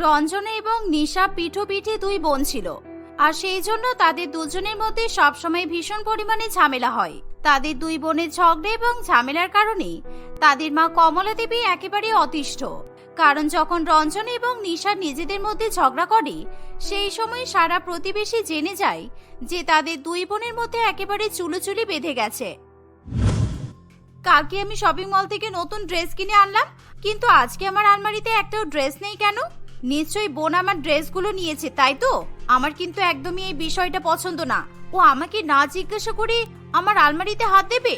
রঞ্জনা এবং নিশা পিঠো পিঠে দুই বোন ছিল। আর সেই জন্য তাদের দুজনের মধ্যে সবসময় ভীষণ পরিমাণে ঝামেলা হয়। তাদের দুই বোনের ঝগড়া এবং ঝামেলার কারণে তাদের মা কমলা দেবী একেবারে অতিষ্ঠ। কারণ যখন রঞ্জন এবং নিশা নিজেদের মধ্যে ঝগড়া করে, সেই সময় সারা প্রতিবেশী জেনে যায় যে তাদের দুই বোনের মধ্যে একেবারে চুলোচুলি বেঁধে গেছে। কালকে আমি শপিং মল থেকে নতুন ড্রেস কিনে আনলাম, কিন্তু আজকে আমার আলমারিতে একটাও ড্রেস নেই কেন? নিশ্চয়ই বোন আমার ড্রেসগুলো নিয়েছে, তাই তো? আমার কিন্তু একদমই এই বিষয়টা পছন্দ না। ও আমাকে না জিজ্ঞাসা করে আমার আলমারিতে হাত দেবে?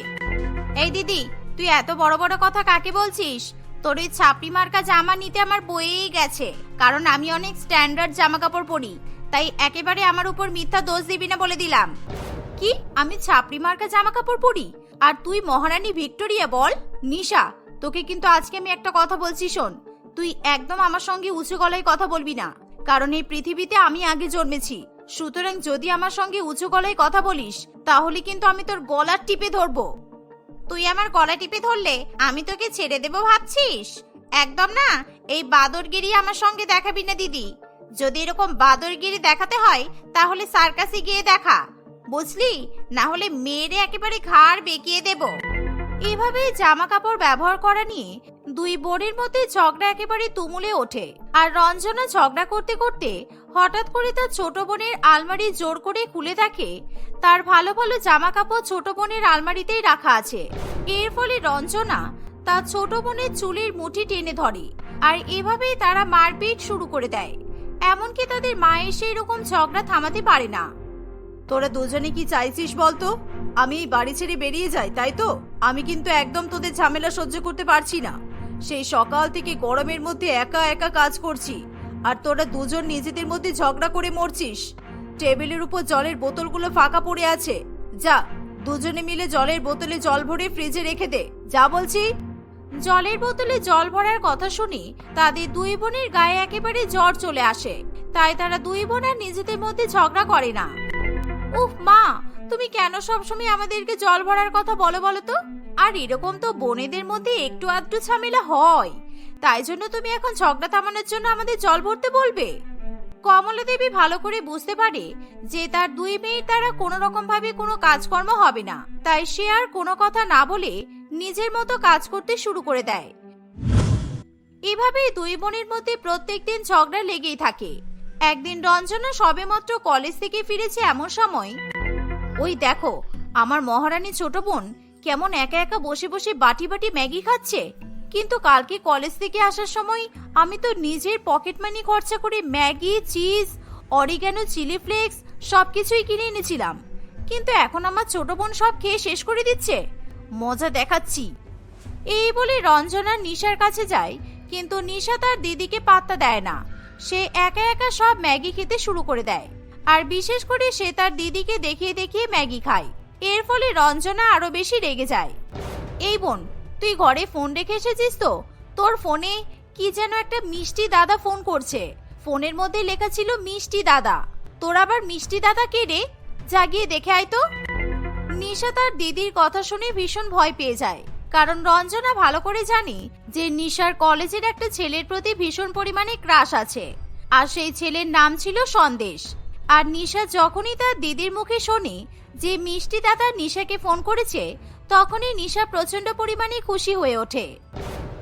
এই দিদি, তুই এত বড় বড় কথা কাকে বলছিস? তোর ওই ছাপড়ি মার্কা জামা নিতে আমার বয়েই গেছে, কারণ আমি অনেক স্ট্যান্ডার্ড জামা কাপড় পরি, তাই একেবারে আমার উপর মিথ্যা দোষ দিবি না বলে দিলাম। কি? আমি ছাপড়ি মার্কা জামা কাপড় পরি? আর তুই মহারানী ভিক্টোরিয়া বল? নিশা, তোকে কিন্তু আজকে আমি একটা কথা বলছি শোন। তুই একদম আমার সঙ্গে উঁচু গলায় কথা বলবি না, কারণ এই পৃথিবীতে আমি আগে জন্মেছি। সুতরাং যদি আমার সঙ্গে উঁচু গলায় কথা বলিস, তাহলে কিন্তু আমি তোর গলার টিপে ধরবো। তুই আমার গলা টিপে ধরলে আমি তোকে ছেড়ে দেবো ভাবছিস? একদম না, এই বাদরগিরি আমার সঙ্গে দেখাবি না দিদি। যদি এরকম বাদরগিরি দেখাতে হয়, তাহলে সার্কাসে গিয়ে দেখা। বুঝলি? না হলে মেয়েরে একেবারে ঘাড় বেঁকিয়ে দেব। এভাবে জামা কাপড় ব্যবহার করা নিয়ে দুই বোনের মধ্যে ঝগড়া একেবারে তুমুলে ওঠে। আর রঞ্জনা ঝগড়া করতে করতে হঠাৎ করে তার ছোট বোনের আলমারি জোর করে খুলে দেখে, তার ভালো ভালো জামা কাপড় ছোট বোনের আলমারিতেই রাখা আছে। এর ফলে রঞ্জনা তার ছোট বোনের চুলের মুঠি টেনে ধরে আর এভাবেই তারা মারপিট শুরু করে দেয়। এমনকি তাদের মা এসে এরকম ঝগড়া থামাতে পারে না। তোরা দুজনে কি চাইছিস বলতো? আমি এই বাড়ি ছেড়ে বেরিয়ে যাই, তাই তো? আমি কিন্তু একদম তোদের ঝামেলা সহ্য করতে পারছি না। সেই সকাল থেকে গরমের মধ্যে একা একা কাজ করছি। আর তোরা দুজন নিজেদের মধ্যে ঝগড়া করে মরছিস। টেবিলের উপর জলের বোতলগুলো ফাঁকা পড়ে আছে। যা, দুজনে মিলে জলের বোতলে জল ভরে ফ্রিজে রেখে দে। যা বলছি। জলের বোতলে জল ভরার কথা শুনি তাদের দুই বোনের গায়ে একেবারে জ্বর চলে আসে। তাই তারা দুই বোন আর নিজেদের মধ্যে ঝগড়া করে না। উফ মা, তুমি কেন সবসময় আমাদেরকে জল ভরার কথা বলো বলো তো? আর এরকম তো বোনেদের মধ্যে একটু আধটু ঝামেলা হয়। তাই জন্য তুমি এখন ঝগড়া থামানোর জন্য আমাদের জল ভরতে বলবে। কমলা দেবী ভালো করে বুঝতে পারে যে তার দুই মেয়ের দ্বারা কোনো রকম ভাবে কোনো কাজকর্ম হবে না। তাই সে আর কোনো কথা না বলে নিজের মতো কাজ করতে শুরু করে দেয়। এভাবেই দুই বোনের মধ্যে প্রত্যেকদিন ঝগড়া লেগেই থাকে। একদিন রঞ্জনা সবেমাত্র কলেজ থেকে ফিরেছে এমন সময়, ওই দেখো, আমার মহারানী ছোট বোন কেমন একা একা বসে বসে বাটি বাটি ম্যাগি খাচ্ছে? কিন্তু কালকে কলেজ থেকে আসার সময় আমি তো নিজের পকেট মানি খরচা করে Maggi, cheese oregano chilli flakes সবকিছুই কিনে এনেছিলাম। কিন্তু এখন আমার ছোট বোন সব খেয়ে শেষ করে দিচ্ছে। মজা দেখাচ্ছি। এই বলে রঞ্জনা নিশার কাছে যায়, কিন্তু নিশা তার দিদিকে পাত্তা দেয় না। সে একা একা সব ম্যাগি খেতে শুরু করে দেয়। আর বিশেষ করে সে তার দিদিকে দেখিয়ে দেখিয়ে ম্যাগি খায়। এর ফলে রঞ্জনা আরও বেশি রেগে যায়। এই বোন, তুই ঘরে ফোন রেখে এসেছিস তো? তোর ফোনে কি যেন একটা মিষ্টি দাদা ফোন করছে। ফোনের মধ্যে লেখা ছিল মিষ্টি দাদা। তোর আবার মিষ্টি দাদা কে রে? জাগিয়ে দেখে আয় তো। নিশা তার দিদির কথা শুনে ভীষণ ভয় পেয়ে যায়। কারণ রঞ্জনা ভালো করে জানে যে নিশার কলেজের একটা ছেলের প্রতি ভীষণ পরিমাণে ক্রাশ আছে। আর সেই ছেলের নাম ছিল সন্দেশ। আর নিশা যখনই তার দিদির মুখে শোনে যে মিষ্টি দাদা নিশাকে ফোন করেছে, তখনই নিশা প্রচণ্ড পরিমাণে খুশি হয়ে ওঠে।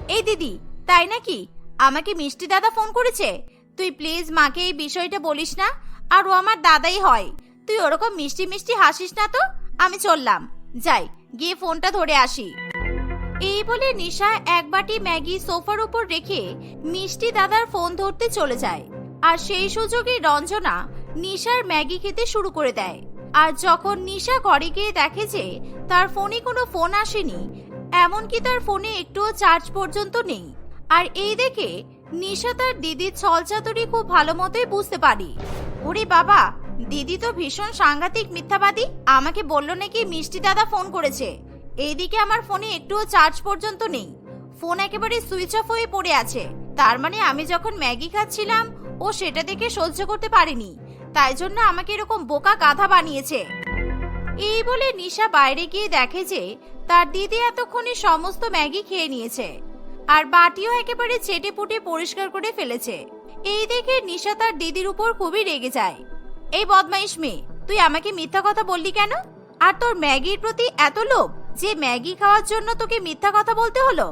এই দিদি, তাই নাকি? আমাকে মিষ্টি দাদা ফোন করেছে? তুই প্লিজ মাকে এই বিষয়টা বলিস না, আর ও আমার দাদাই হয়। তুই ওরকম মিষ্টি মিষ্টি হাসিস না তো? আমি চললাম। যাই, গিয়ে ফোনটা ধরে আসি। এই বলে নিশা এক বাটি ম্যাগি সোফার উপর রেখে মিষ্টি দাদার ফোন ধরতে চলে যায়। আর সেই সুযোগে রঞ্জনা নিশার ম্যাগি খেতে শুরু করে দেয়। আর যখন নিশা ঘরে গিয়ে দেখে যে তার ফোনে কোনো ফোন আসেনি, এমনকি তার ফোনে একটুও চার্জ পর্যন্ত নেই, আর এই দেখে নিশা তার দিদির ছলচাতুরি খুব ভালো মতোই বুঝতে পারি। ওরে বাবা, দিদি তো ভীষণ সাংঘাতিক মিথ্যাবাদী, আমাকে বলল নাকি মিষ্টি দাদা ফোন করেছে। এইদিকে আমার ফোনে একটুও চার্জ পর্যন্ত নেই। ফোন একেবারে সুইচ অফ হয়ে পড়ে আছে। তার মানে আমি যখন ম্যাগি খাচ্ছিলাম, ও সেটা দেখে সহ্য করতে পারেনি। তাই জন্য আমাকে এরকম বোকা গাধা বানিয়েছে। এই বলে নিশা বাইরে গিয়ে দেখে যে তার দিদি এতক্ষণে সমস্ত ম্যাগি খেয়ে নিয়েছে আর বাটিও একেবারে চেটে পুটে পরিষ্কার করে ফেলেছে। এই দেখে নিশা তার দিদির উপর খুবই রেগে যায়। এই বদমাইশ মেয়ে, তুই আমাকে মিথ্যা কথা বললি কেন? আর তোর ম্যাগির প্রতি এত লোভ যে ম্যাগি খাওয়ার জন্য তোকে মিথ্যা কথা বলতে হলো?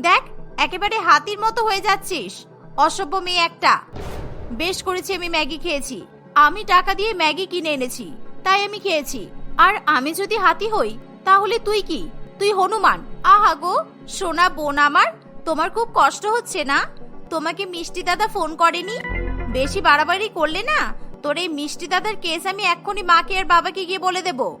দেখ, একেবারে হাতির মতো হয়ে যাচ্ছিস। অসভ্য মেয়ে একটা। বেশ করেছি আমি ম্যাগি খেয়েছি। আমি টাকা দিয়ে ম্যাগি কিনে এনেছি, তাই আমি খেয়েছি। আর আমি যদি হাতি হই, তাহলে তুই কি? তুই হনুমান। আহা গো, সোনা বোন আমার, তোমার খুব কষ্ট হচ্ছে না? তোমাকে মিষ্টি দাদা ফোন করেনি? বেশি বাড়াবাড়ি করলে না? তোর এই মিষ্টি দাদার কেস আমি এক্ষুনি মাকে আর বাবাকে গিয়ে বলে দেব।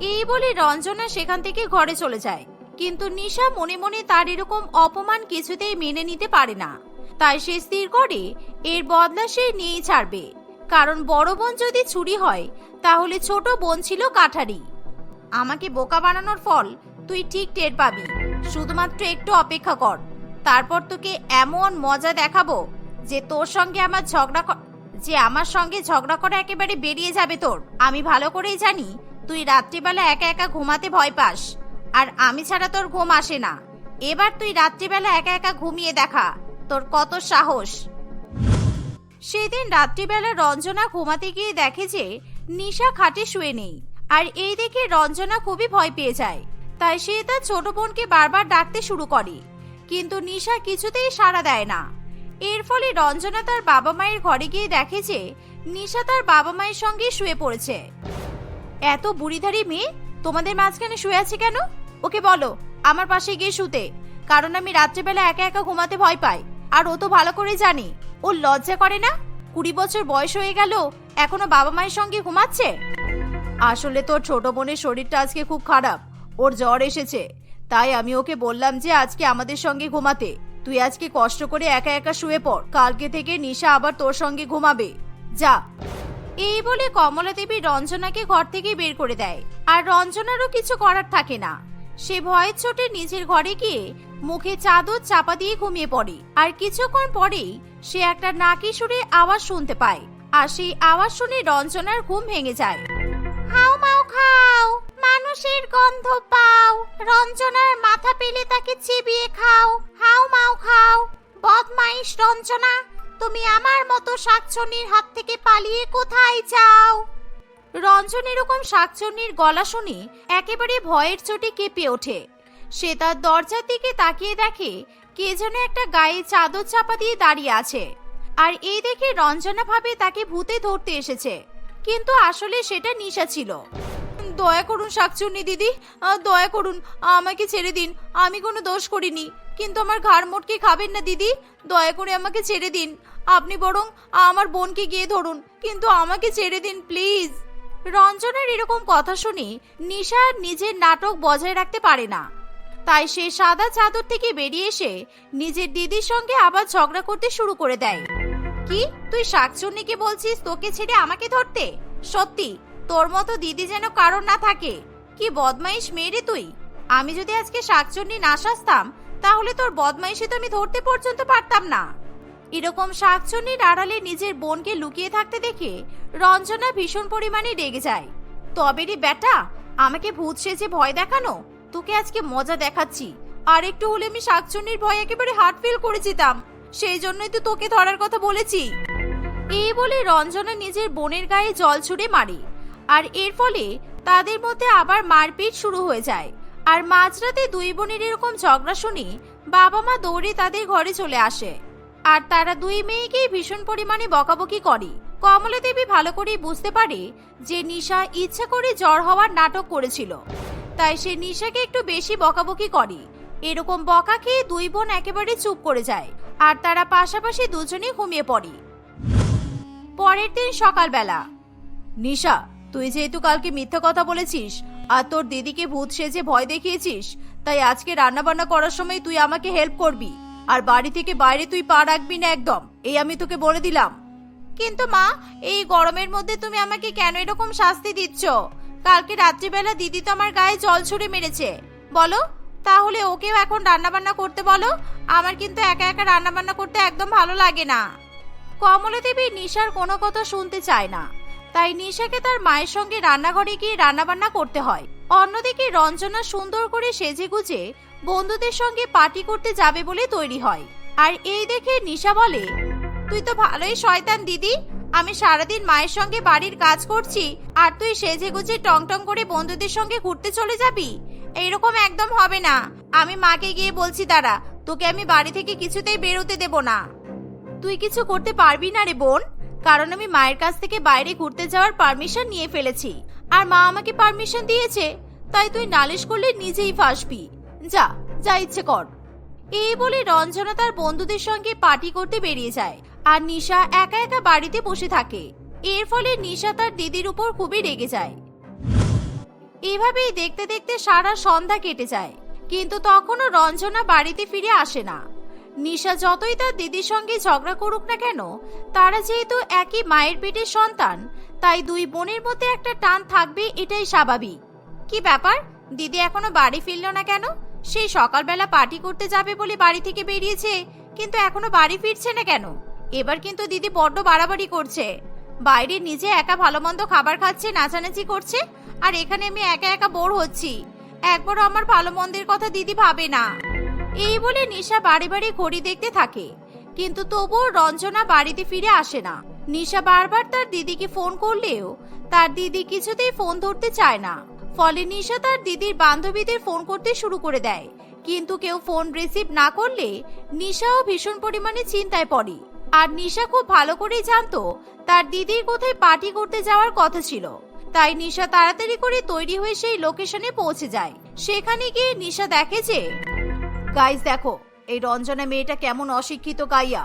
এই বলে রঞ্জনা সেখান থেকে ঘরে চলে যায়। কিন্তু নিশা মনে মনে তার এরকম অপমান কিছুতেই মেনে নিতে পারে না। তাই সে স্থির করে, এর বদলা সে নিয়েই ছাড়বে। কারণ বড় বোন যদি ছুরি হয়, তাহলে ছোট বোন ছিল কাঠারি। আমাকে বোকা বানানোর ফল তুই ঠিক টের পাবি। শুধুমাত্র একটু অপেক্ষা কর। তারপর তোকে এমন মজা দেখাবো যে তোর সঙ্গে আমার ঝগড়া যে আমার সঙ্গে ঝগড়া করা একেবারে বেরিয়ে যাবে তোর। আমি ভালো করেই জানি তুই রাত্রিবেলা একা একা ঘুমাতে ভয় পাস। আর আমি ছাড়া তোর ঘুম আসে না। এবার তুই রাত্রিবেলা একা একা ঘুমিয়ে দেখা। তোর কত সাহস। সেদিন রাত্রিবেলা রঞ্জনা ঘুমাতে গিয়ে দেখে যে নিশা খাটে শুয়ে নেই, আর এই দেখে রঞ্জনা খুবই ভয় পেয়ে যায়। তাই সে তার ছোট বোনকে বারবার ডাকতে শুরু করে, কিন্তু নিশা কিছুতেই সাড়া দেয় না। এর ফলে রঞ্জনা তার বাবা মায়ের ঘরে গিয়ে দেখে যে নিশা তার বাবা মায়ের সঙ্গে শুয়ে পড়েছে। এত বুড়িধারী মেয়ে, তোমাদের মাঝখানে শুয়ে আছে কেন? ওকে বলো, আমার পাশে গিয়ে শুতে, কারণ আমি রাত্রেবেলা একা একা ঘুমাতে ভয় পাই, আর ও তো ভালো করে জানে। ও লজ্জা করে না? কুড়ি বছর বয়স হয়ে গেল, এখনও বাবা মায়ের সঙ্গে ঘুমাচ্ছে? আসলে তোর ছোট বোনের শরীরটা আজকে খুব খারাপ, ওর জ্বর এসেছে। তাই আমি ওকে বললাম যে আজকে আমাদের সঙ্গে ঘুমাতে। তুই আজকে কষ্ট করে একা একা শুয়ে পড়, কালকে থেকে নিশা আবার তোর সঙ্গে ঘুমাবে। যা। এই বলে কমলা দেবী রঞ্জনাকে ঘর থেকে বের করে দেয়, আর রঞ্জনারও কিছু করার থাকে না। সে ভয়ের চোটে নিজের ঘরে গিয়ে মুখে চাদর চাপা দিয়ে ঘুমিয়ে পড়ে। আর কিছুক্ষণ পরেই সে একটা নাকি সুরে আওয়াজ শুনতে পায় আর সেই আওয়াজ শুনে রঞ্জনার ঘুম ভেঙে যায়। হাও মাও, খাও, মানুষের গন্ধ পাও, রঞ্জনার মাথা পেলে তাকে চিবিয়ে খাও। হাও মাও, খাও, বদমাইশ রঞ্জনা, তুমি আমার মতো শাকচুন্নির হাত থেকে পালিয়ে কোথায় যাও? রঞ্জন এরকম শাকচন্নির গলা শুনে একেবারে ভয়ের চোটে কেঁপে ওঠে। সে তার দরজার দিকে তাকিয়ে দেখে কে যেন একটা গায়ে চাদর চাপা দিয়ে দাঁড়িয়ে আছে। আর এই দেখে রঞ্জনা ভাবে তাকে ভূতে ধরতে এসেছে। কিন্তু আসলে সেটা নিশা ছিল। দয়া করুন শাকচুন্নি দিদি দয়া করুন, আমাকে ছেড়ে দিন, আমি কোনো দোষ করিনি। কিন্তু আমার ঘাড় মোটকে খাবেন না দিদি, দয়া করে আমাকে ছেড়ে দিন। আপনি বরং আমার বোনকে গিয়ে ধরুন, কিন্তু আমাকে ছেড়ে দিন, প্লিজ। রঞ্জনের এরকম কথা শুনে নিশা নিজের নাটক বজায় রাখতে পারে না। তাই সে সাদা চাদর থেকে বেরিয়ে এসে নিজের দিদির সঙ্গে আবার ঝগড়া করতে শুরু করে দেয়। কি? তুই শাকচুন্নিকে বলছিস তোকে ছেড়ে আমাকে ধরতে? সত্যি, তোর মতো দিদি যেন কারণ না থাকে। কি বদমাইশ মেয়ে তুই? আমি যদি আজকে শাকচুন্নি না সাজতাম, তাহলে তোর বদমাইশি তো আমি ধরতে পর্যন্ত পারতাম না। এরকম শাকচুন্নির আড়ালে নিজের বোনকে লুকিয়ে থাকতে দেখে রঞ্জনা ভীষণ পরিমাণে রেগে যায়। তবে রে বেটা আমাকে ভূত সেজে ভয় দেখানো? তোকে আজকে মজা দেখাচ্ছি। আর একটু হলে আমি শাকচুন্নির ভয় একেবারে হার্ট ফিল করে যেতাম। সেই জন্যই তো তোকে ধরার কথা বলেছি। এই বলে রঞ্জনা নিজের বোনের গায়ে জল ছুড়ে মারে। আর এর ফলে তাদের মধ্যে আবার মারপিট শুরু হয়ে যায়। আর মাঝরাতে দুই বোনের এরকম ঝগড়া শুনে বাবা মা দৌড়ে তাদের ঘরে চলে আসে। আর তারা দুই মেয়েকেই ভীষণ পরিমাণে বকাবকি করে। কমলা দেবী ভালো করেই বুঝতে পারে যে নিশা ইচ্ছা করে জ্বর হওয়ার নাটক করেছিল। তাই সে নিশাকে একটু বেশি বকাবকি করে। এরকম বকা খেয়ে দুই বোন একেবারে চুপ করে যায় আর তারা পাশাপাশি দুজনে ঘুমিয়ে পড়ে। পরের দিন সকালবেলা, নিশা, তুই যেহেতু কালকে মিথ্যা কথা বলেছিস আর তোর দিদিকে ভূত সেজে ভয় দেখিয়েছিস, তাই আজকে রান্না বান্না করার সময় তুই আমাকে হেল্প করবি। আর বাড়ি থেকে বাইরে তুই পা রাখবি না একদম। এই আমি তোকে বলে দিলাম। কিন্তু মা, এই গরমের মধ্যে তুমি আমাকে কেন এরকম শাস্তি দিচ্ছ? কালকে রাত্রিবেলা দিদি তো আমার গায়ে জল ছুড়ে মেরেছে। বলো, তাহলে ওকেও এখন রান্না বান্না করতে বলো? আমার কিন্তু একা একা রান্না বান্না করতে একদম ভালো লাগে না। কমলা দেবী নিশার কোনো কথা শুনতে চায় না। তাই নিশাকে তার মায়ের সঙ্গে রান্নাঘরে গিয়ে রান্নাবান্না করতে হয়। অন্যদিকে রঞ্জনা সুন্দর করে সেজে গুজে বন্ধুদের সঙ্গে পার্টি করতে যাবে বলে তৈরি হয়। আর এই দেখে নিশা বলে, তুই তো ভালোই শয়তান, দিদি। আমি সারাদিন মায়ের সঙ্গে বাড়ির কাজ করছি, আর তুই সেজে গুজে টং টং করে বন্ধুদের সঙ্গে ঘুরতে চলে যাবি? এইরকম একদম হবে না। আমি মাকে গিয়ে বলছি, দাঁড়া, তোকে আমি বাড়ি থেকে কিছুতেই বেরোতে দেব না। তুই কিছু করতে পারবি না রে বোন। কারণ আমি মায়ের কাছ থেকে বাইরে ঘুরতে যাওয়ার পারমিশন নিয়ে ফেলেছি। আর মা আমাকে পারমিশন দিয়েছে, তাই তুই নালিশ করলে নিজেই ফাঁসবি। যা যা ইচ্ছে কর। এই বলে রঞ্জনা তার বন্ধুদের সঙ্গে পার্টি করতে বেরিয়ে যায়, আর নিশা একা একা বাড়িতে বসে থাকে। এর ফলে নিশা তার দিদির উপর খুবই রেগে যায়। এভাবেই দেখতে দেখতে সারা সন্ধ্যা কেটে যায়, কিন্তু তখনও রঞ্জনা বাড়িতে ফিরে আসে না। নিশা যতই তার দিদির সঙ্গে ঝগড়া করুক না কেন, তারা যেহেতু একই মায়ের পেটের সন্তান তাই দুই বোনের মধ্যে একটা টান থাকবে, এটাই স্বাভাবিক। কি ব্যাপার? দিদি এখনও বাড়ি ফিরল না কেন? সেই সকালবেলা পার্টি করতে যাবে বলে বাড়ি থেকে বেরিয়েছে, কিন্তু এখনও বাড়ি ফিরছে না কেন? এবার কিন্তু দিদি বড্ড বাড়াবাড়ি করছে। বাইরে নিজে একা ভালো মন্দ খাবার খাচ্ছে, নাচানাচি করছে, আর এখানে আমি একা একা বোর হচ্ছি। একবারও আমার ভালো মন্দের কথা দিদি ভাবে না। এই বলে নিশা বাড়ি বাড়ি ঘড়ি দেখতে থাকে। কিন্তু তবুও রঞ্জনা বাড়িতে ফিরে আসে না। নিশা বারবার তার দিদিকে ফোন করলেও তার দিদি কিছুতেই ফোন ধরতে চায় না। ফলে নিশা তার দিদির বান্ধবীদের ফোন করতে শুরু করে দেয়। কিন্তু কেউ ফোন রিসিভ না করলে নিশাও ভীষণ পরিমাণে চিন্তায় পড়ে। আর নিশা খুব ভালো করেই জানতো তার দিদির কোথায় পার্টি করতে যাওয়ার কথা ছিল। তাই নিশা তাড়াতাড়ি করে তৈরি হয়ে সেই লোকেশনে পৌঁছে যায়। সেখানে গিয়ে নিশা দেখে যে, গাইস, দেখো এই রঞ্জনা মেয়েটা কেমন অশিক্ষিত গাইয়া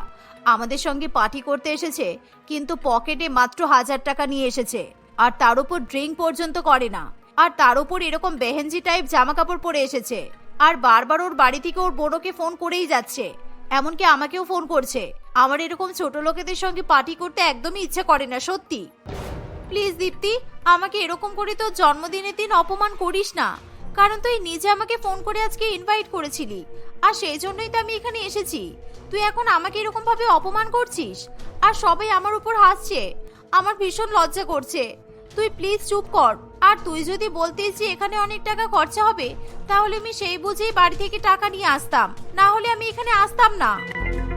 আমাদের সঙ্গে পার্টি করতে এসেছে, কিন্তু পকেটে মাত্র হাজার টাকা নিয়ে এসেছে। আর তার উপর ড্রিঙ্ক পর্যন্ত করে না। আর তার উপর এরকম বেহেনজি টাইপ জামা কাপড় পরে এসেছে। আর বারবার ওর বাড়ি থেকে ওর বোনকে ফোন করেই যাচ্ছে। এমনকি আমাকেও ফোন করছে। আমার এরকম ছোট লোকেদের সঙ্গে পার্টি করতে একদমই ইচ্ছে করে না, সত্যি। প্লিজ দীপ্তি, আমাকে এরকম করে তোর জন্মদিনের দিন অপমান করিস না। কারণ তুই নিজে আমাকে ফোন করে আজকে ইনভাইট করেছিলি। আর সেই জন্যই তো আমি এখানে এসেছি। তুই এখন আমাকে এরকম ভাবে অপমান করছিস? আর সবাই আমার উপর হাসছে। আমার ভীষণ লজ্জা করছে। তুই প্লিজ চুপ কর। আর তুই যদি বলতিস যে এখানে অনেক টাকা খরচা হবে, তাহলে আমি সেই বুঝেই বাড়ি থেকে টাকা নিয়ে আসতাম। না হলে আমি এখানে আসতাম না।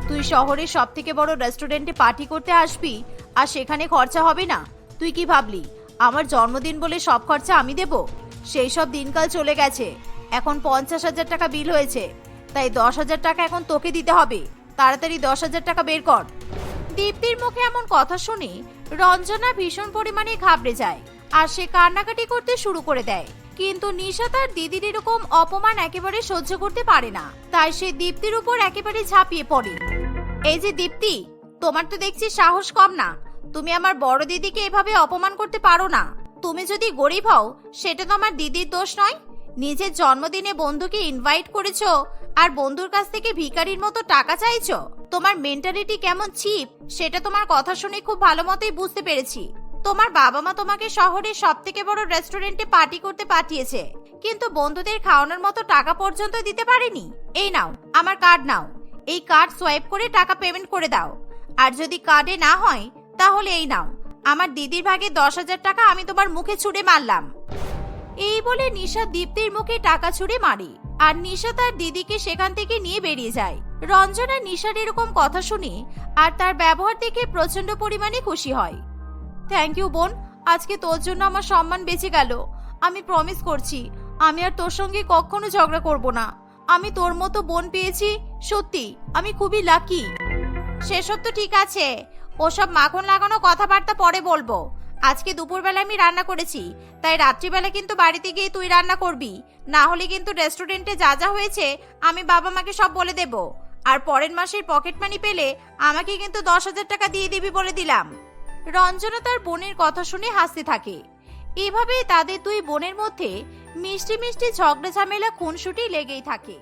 তুই শহরের সব থেকে বড় রেস্টুরেন্টে পার্টি করতে আসবি, আর সেখানে খরচা হবে না। তুই কি ভাবলি, আমার জন্মদিন বলে সব খরচা আমি দেব? সেই সব দিনকাল চলে গেছে। এখন পঞ্চাশ হাজার টাকা বিল হয়েছে। তাই দশ হাজার টাকা এখন তোকে দিতে হবে। তাড়াতাড়ি দশ হাজার টাকা বের কর। দীপ্তির মুখে এমন কথা শুনে রঞ্জনা ভীষণ পরিমাণে ঘাবড়ে যায় আর সে কান্নাকাটি করতে শুরু করে দেয়। কিন্তু নিশা তার দিদির এরকম অপমান একেবারে সহ্য করতে পারে না। তাই সে দীপ্তির উপর একেবারে ঝাঁপিয়ে পড়ে। এই যে দীপ্তি, তোমার তো দেখছি সাহস কম না। তুমি আমার বড় দিদিকে এভাবে অপমান করতে পারো না। তুমি যদি গরিব হও, সেটা তো আমার দিদির দোষ নয়। নিজের জন্মদিনে বন্ধুকে ইনভাইট করেছ আর বন্ধুর কাছ থেকে ভিখারির মতো টাকা চাইছো? তোমার মেন্টালিটি কেমন চিপ সেটা তোমার কথা শুনে খুব ভালো মতোই বুঝতে পেরেছি। তোমার বাবা মা তোমাকে শহরের সব থেকে বড় রেস্টুরেন্টে পার্টি করতে পাঠিয়েছে, কিন্তু বন্ধুদের খাওয়ানোর মতো টাকা পর্যন্ত দিতে পারেনি। এই নাও, আমার কার্ড নাও। এই কার্ড সোয়াইপ করে টাকা পেমেন্ট করে দাও। আর যদি কার্ডে না হয়, তাহলে এই নাও। আমার দিদির ভাগে দশ হাজার টাকা আমি তোমার মুখে ছুড়ে মারলাম। এই বলে নিশা দীপ্তির মুখে টাকা ছুড়ে মারে, আর নিশা তার দিদিকে সেখান থেকে নিয়ে বেরিয়ে যায়। রঞ্জনা নিশার এরকম কথা শুনে আর তার ব্যবহার দেখে প্রচণ্ড পরিমাণে খুশি হয়। থ্যাংক ইউ বোন। আজকে তোর জন্য আমার সম্মান বেঁচে গেল। আমি প্রমিস করছি, আমি আর তোর সঙ্গে কখনো ঝগড়া করব না। আমি তোর মতো বোন পেয়েছি, সত্যি, আমি খুবই লাকি সেসব তো ঠিক আছে ওসব মাখন লাগানো কথাবার্তা পরে বলব। আজকে দুপুরবেলা আমি রান্না করেছি, তাই রাত্রিবেলা কিন্তু বাড়িতে গিয়ে তুই রান্না করবি। না হলে কিন্তু রেস্টুরেন্টে যা যা হয়েছে, আমি বাবা মাকে সব বলে দেব। আর পরের মাসের পকেট মানি পেলে আমাকে কিন্তু দশ হাজার টাকা দিয়ে দিবি বলে দিলাম। রঞ্জনা তার বোনের কথা শুনে হাসতে থাকে। এভাবে তাদের দুই বোনের মধ্যে মিষ্টি মিষ্টি ঝগড়া ঝামেলা খুনসুটি লেগেই থাকে।